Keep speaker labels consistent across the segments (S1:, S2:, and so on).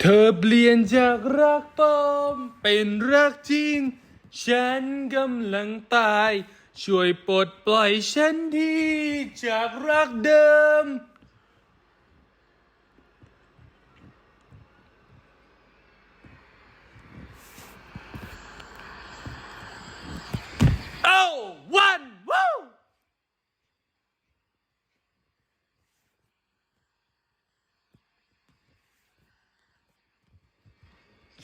S1: เธอเปลี่ยนจากรักปลอมเป็นรักจริง ฉันกำลังตาย ช่วยปลดปล่อยฉันทีจากรักเดิม โอ้วันวู้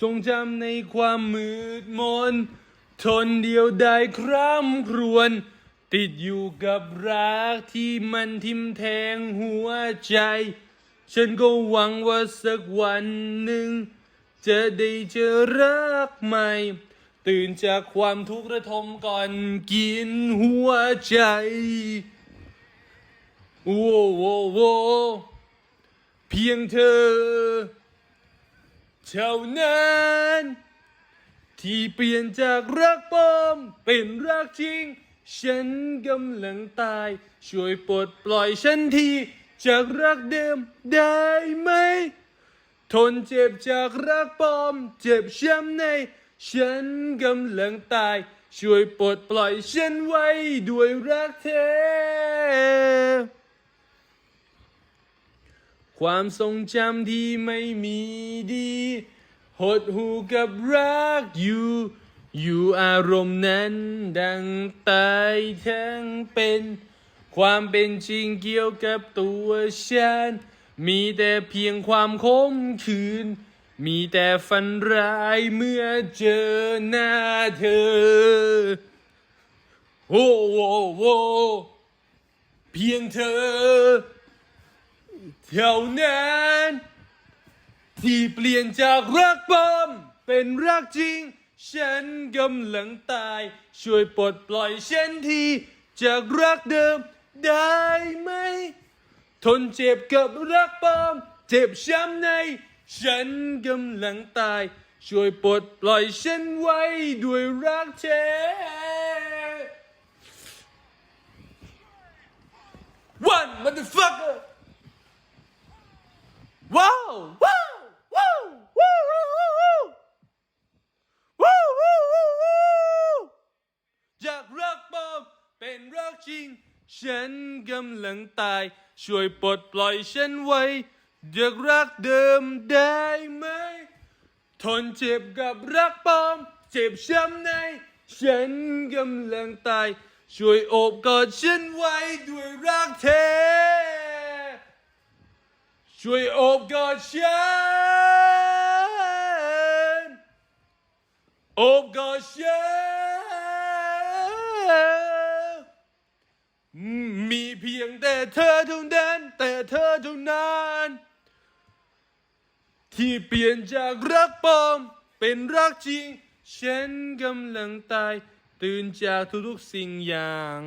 S1: ทรงจำในความมืดมน ทนเดียวได้คร่ำครวญติดอยู่กับรักที่มันทิ่มแทงหัวใจ ฉันก็หวังว่าสักวันหนึ่ง จะได้เจอรักใหม่ ตื่นจากความทุกข์ระทมก่อนกินหัวใจโว้โว้โวเพียงเธอ เท่านั้นที่เปลี่ยนจากรักปลอมเป็นรักจริง ฉันกำลังตาย ช่วยปลดปล่อยฉันทีจากรักเดิมได้ไหม ทนเจ็บจากรักปลอม เจ็บช้ำใน ฉันกำลังตาย ช่วยปลดปล่อยฉันไว้ด้วยรักเธอ ความทรงจำที่ไม่มีดี หดหูกับรักอยู่ อยู่อารมณ์นั้นดังตายทั้งเป็น ความเป็นจริงเกี่ยวกับตัวฉัน มีแต่เพียงความคมคืน มีแต่ฝันร้ายเมื่อเจอหน้าเธอ โอ้โอ้โอ้เพียงเธอ เท่านั้นที่เปลี่ยนจากรักปลอมเป็นรักจริง ฉันกำลังตาย ช่วยปลดปล่อยฉันทีจากรักเดิมได้ไหม ทนเจ็บกับรักปลอม เจ็บช้ำใน ฉันกำลังตาย ช่วยปลดปล่อยฉันไว้ด้วยรักแท้ One motherfucker ว้าวว้าวว้าวว้าวว้าวว้าวว้าวว้าวว้าว จากรักปลอมเป็นรักจริง ฉันกำลังตาย ช่วยปลดปล่อยฉันไว้จากรักเดิมได้ไหม ทนเจ็บกับรักปลอม เจ็บช้ำใน ฉันกำลังตาย ช่วยโอบกอดฉันไว้ด้วยรักแท้ ช่วยโอบกอดฉันโอบกอดฉันมีเพียงแต่เธอเท่านั้นแต่เธอเท่านั้น ที่เปลี่ยนจากรักปลอมเป็นรักจริง ฉันกำลังตาย ตื่นจากทุกๆสิ่งอย่าง